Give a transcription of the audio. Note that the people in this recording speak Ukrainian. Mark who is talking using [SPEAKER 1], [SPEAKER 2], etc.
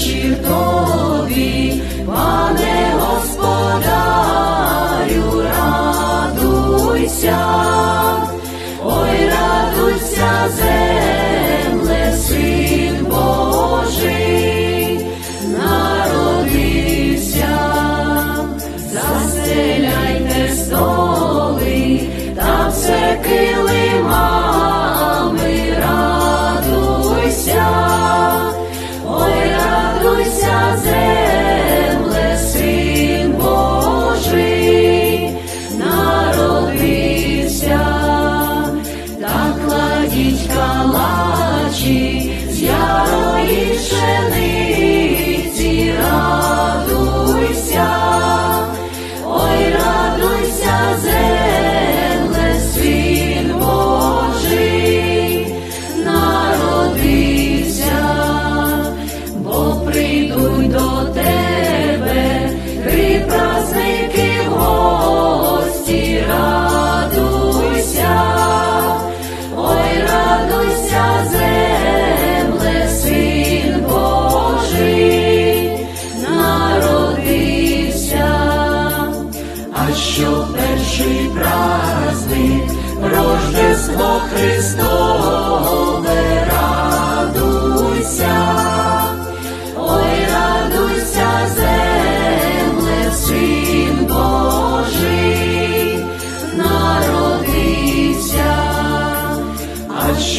[SPEAKER 1] вечір тобі, пане господарю, радуйся, ой, радуйся, земле, син Божий, народився, заселяйте столи та все ки. прийдуть до тебе, три праздники гості, радуйся, ой, радуйся, земле, син Божий, народився, а що перший праздник, Рождество Христос.